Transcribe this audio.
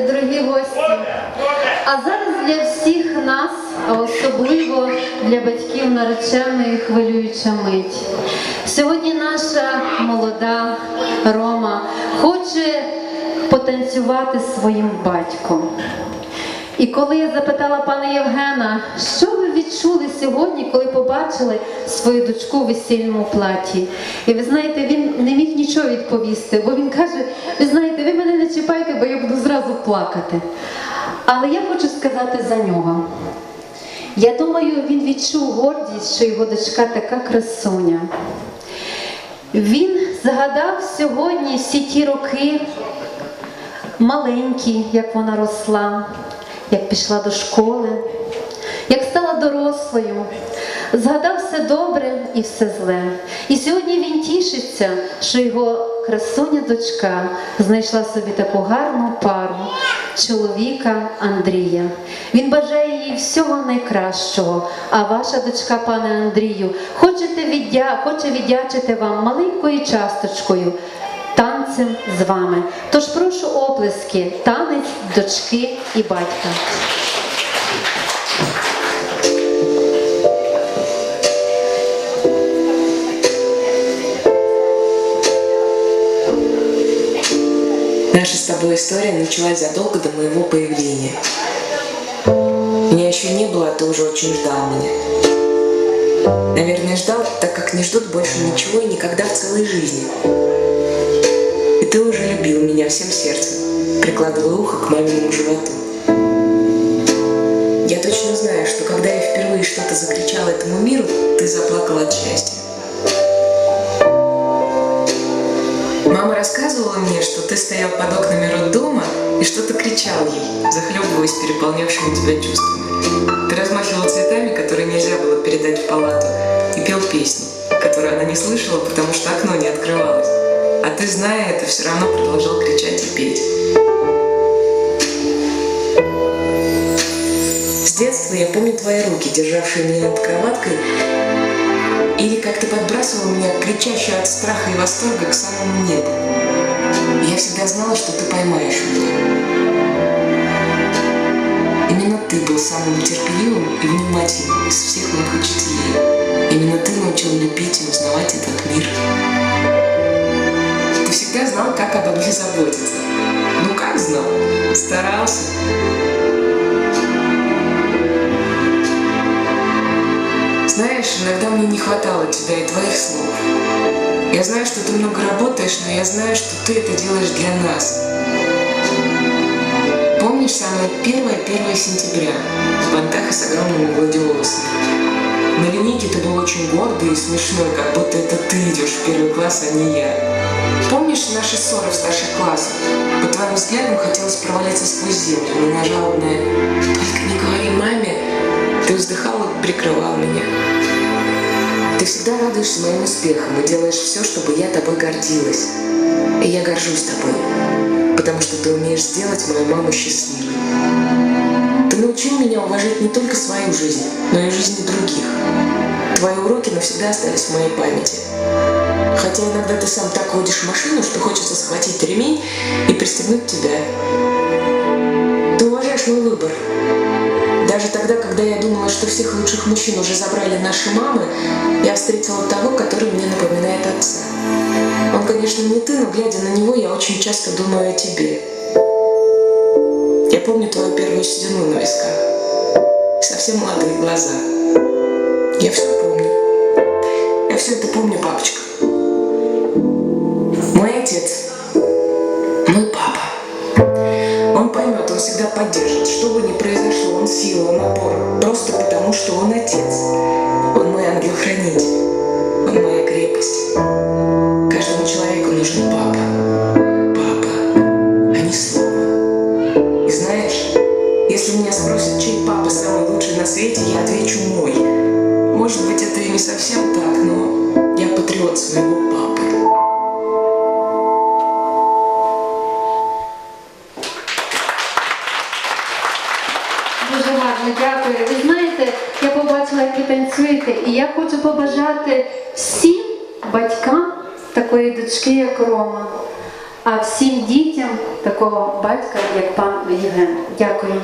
дорогі гості. А зараз для всіх нас, особливо для батьків нареченої хвилююча мить. Сьогодні наша молода Рома хоче потанцювати своїм батьком. І коли я запитала пана Євгена, що ви відчули сьогодні, коли побачили свою дочку у весільному платі? І ви знаєте, він не міг нічого відповісти, бо він каже: ви знаєте, ви мене не чіпайте, бо я буду зразу плакати. Але я хочу сказати за нього. Я думаю, він відчув гордість, що його дочка така красуня. Він згадав сьогодні всі ті роки, маленькі, як вона росла, як пішла до школи, як стала дорослою, згадав все добре і все зле. І сьогодні він тішиться, що його красуня дочка знайшла собі таку гарну пару чоловіка Андрія. Він бажає їй всього найкращого. А ваша дочка, пане Андрію, хочете віддя... хоче віддячити вам маленькою часточкою танцем з вами. Тож прошу оплески, танець дочки і батька. Наша с тобой история началась задолго до моего появления. Меня еще не было, а ты уже очень ждал меня. Наверное, ждал, так как не ждут больше ничего и никогда в целой жизни. И ты уже любил меня всем сердцем, прикладывая ухо к маминому животу. Я точно знаю, что когда я впервые что-то закричала этому миру, ты заплакал от счастья. Рассказывала мне, что ты стоял под окнами роддома и что-то кричал ей, захлебываясь переполнявшими тебя чувствами. Ты размахивал цветами, которые нельзя было передать в палату, и пел песни, которые она не слышала, потому что окно не открывалось. А ты, зная это, все равно продолжал кричать и петь. С детства я помню твои руки, державшие меня над кроваткой, или как ты подбрасывал меня, кричащую от страха и восторга, к самому небу. Я всегда знала, что ты поймаешь меня. Именно ты был самым терпеливым и внимательным из всех моих учителей. Именно ты научил любить и узнавать этот мир. Ты всегда знал, как обо мне заботиться. Ну как знал? Старался. Знаешь, иногда мне не хватало тебя и твоих слов. Я знаю, что ты много работаешь, но я знаю, что ты это делаешь для нас. Помнишь самое первое 1 сентября в бантах с огромными гладиолусами? На линейке ты был очень гордый и смешной, как будто это ты идешь в первый класс, а не я. Помнишь наши ссоры в старших классах? По твоим взглядам хотелось провалиться сквозь землю, но на жалобное «Только не говори маме!» Ты вздыхал и прикрывал меня. Ты всегда радуешься моим успехам и делаешь все, чтобы я тобой гордилась. И я горжусь тобой, потому что ты умеешь сделать мою маму счастливой. Ты научил меня уважать не только свою жизнь, но и жизни других. Твои уроки навсегда остались в моей памяти. Хотя иногда ты сам так водишь машину, что хочется схватить ремень и пристегнуть тебя. Ты уважаешь мой выбор, даже тогда, когда я думала, что всех лучших мужчин уже забрали наши мамы, я встретила того, который мне напоминает отца. Он, конечно, не ты, но глядя на него, я очень часто думаю о тебе. Я помню твою первую седину на висках. Совсем молодые глаза. Я все помню. Я все это помню, папочка. Мой поддержит. Что бы ни произошло, он сила, он опора. Просто потому, что он отец. Он мой ангел-хранитель. Он моя крепость. Каждому человеку нужен папа. Папа, а не слово. И знаешь, если меня спросят, чей папа самый лучший на свете, я отвечу мой. Может быть, это и не совсем так, но я патриот своего папы. Танцюєте, і я хочу побажати всім батькам такої дочки, як Рома. а всім дітям такого батька, як пан Євген. Дякую.